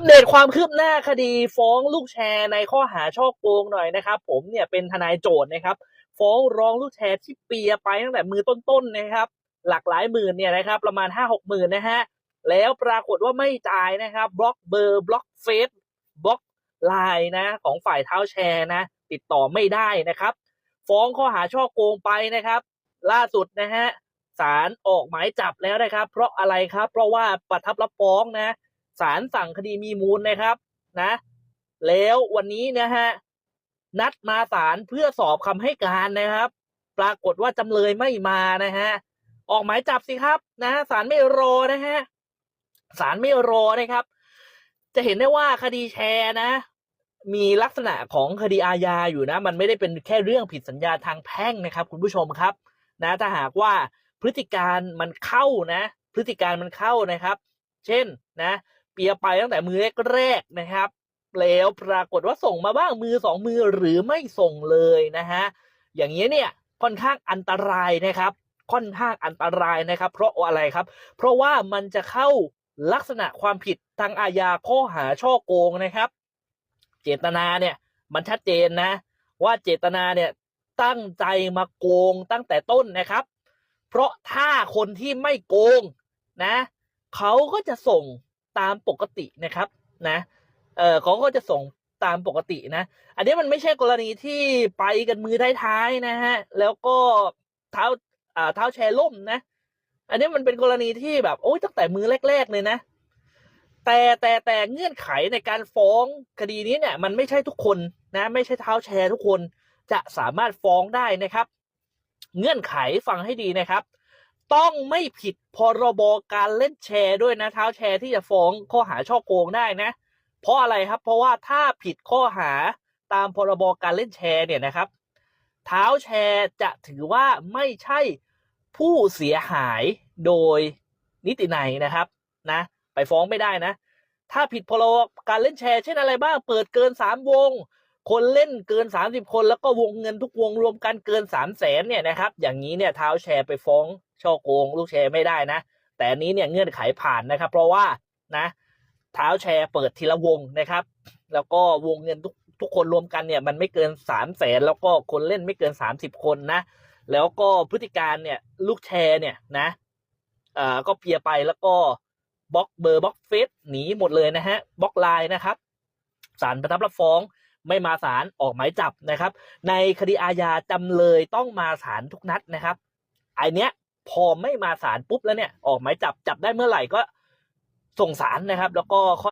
ปเดตความคืบหน้าคดีฟ้องลูกแชร์ในข้อหาช่อโกงหน่อยนะครับ ผมเนี่ยเป็นทนายโจทย์นะครับ ฟ้องร้องลูกแชร์ที่เปียไปตั้งแต่มือต้นๆนะครับ หลักหลายหมื่นเนี่ยนะครับ ประมาณห้าหกหมื่นนะฮะแล้วปรากฏว่าไม่จ่ายนะครับ บล็อกเบอร์ บล็อกเฟซบล็อกไลน์นะ ของฝ่ายเท้าแชร์นะ ติดต่อไม่ได้นะครับ ฟ้องข้อหาช่อโกงไปนะครับ ล่าสุดนะฮะศาลออกหมายจับแล้วนะครับ เพราะอะไรครับ เพราะว่าประทับรับฟ้องนะ ศาลสั่งคดีมีมูลนะครับนะ แล้ววันนี้นะฮะนัดมาศาลเพื่อสอบคำให้การนะครับ ปรากฏว่าจำเลยไม่มานะฮะออกหมายจับสิครับนะศาลไม่รอนะฮะศาลไม่รอนะครับ จะเห็นได้ว่าคดีแชร์นะ มีลักษณะของคดีอาญาอยู่นะ มันไม่ได้เป็นแค่เรื่องผิดสัญญาทางแพ่งนะครับ คุณผู้ชมครับ นะ ถ้าหากว่าพฤติการมันเข้านะ พฤติการมันเข้านะครับ เช่นนะ เปียไปตั้งแต่มือแรกๆนะครับ แล้วปรากฏว่าส่งมาบ้างมือสองมือหรือไม่ส่งเลยนะฮะอย่างนี้เนี่ยค่อนข้างอันตรายนะครับ ค่อนข้างอันตรายนะครับ เพราะอะไรครับ เพราะว่ามันจะเข้าลักษณะความผิดทางอาญาข้อหาช่อโกงนะครับ เจตนาเนี่ยมันชัดเจนนะ ว่าเจตนาเนี่ยตั้งใจมาโกงตั้งแต่ต้นนะครับ เพราะถ้าคนที่ไม่โกงนะ เขาก็จะส่ง ตามปกตินะครับนะเออเขาก็จะส่งตามปกตินะ อันนี้มันไม่ใช่กรณีที่ไปกันมือท้ายๆนะฮะ แล้วก็เท้าอ่าเท้าแชร์ล่มนะ อันนี้มันเป็นกรณีที่แบบโอ้ยตั้งแต่มือแรก ๆ เลยนะ แต่แต่แต่เงื่อนไขในการฟ้องคดีนี้เนี่ย มันไม่ใช่ทุกคนนะ ไม่ใช่เท้าแชร์ทุกคนจะสามารถฟ้องได้นะครับ เงื่อนไขฟังให้ดีนะครับ ต้องไม่ผิดพรบการเล่นแชร์ด้วยนะเท้าแชร์ที่จะฟ้องข้อหาช่อโกงได้นะ เพราะอะไรครับ เพราะว่าถ้าผิดข้อหาตามพรบการเล่นแชร์เนี่ยนะครับ เท้าแชร์จะถือว่าไม่ใช่ผู้เสียหายโดยนิตินัยนะครับนะไปฟ้องไม่ได้นะ ถ้าผิดพรบการเล่นแชร์เช่นอะไรบ้าง เปิดเกินสามวง คนเล่นเกินสามสิบคนแล้วก็วงเงินทุกวงรวมกันเกินสามแสนเนี่ยนะครับ อย่างนี้เนี่ยเท้าแชร์ไปฟ้องช่อโกง ลูกแชร์ไม่ได้นะ แต่นี้เนี่ยเงื่อนไขผ่านนะครับ เพราะว่านะเท้าแชร์เปิดทีละวงนะครับ แล้วก็วงเงินทุกทุกคนรวมกันเนี่ยมันไม่เกินสามแสนแล้วก็คนเล่นไม่เกินสามสิบคนนะ แล้วก็พฤติการเนี่ยลูกแชร์เนี่ยนะเอ่อก็เพียไปแล้วก็บล็อกเบอร์บล็อกเฟซหนีหมดเลยนะฮะบล็อกไลน์นะครับศาลประทับรับฟ้อง ไม่มาศาลออกหมายจับนะครับ ในคดีอาญาจำเลยต้องมาศาลทุกนัดนะครับไอเนี้ยพอไม่มาศาลปุ๊บแล้วเนี่ยออกหมายจับจับได้เมื่อไหร่ก็ส่งศาลนะครับ แล้วก็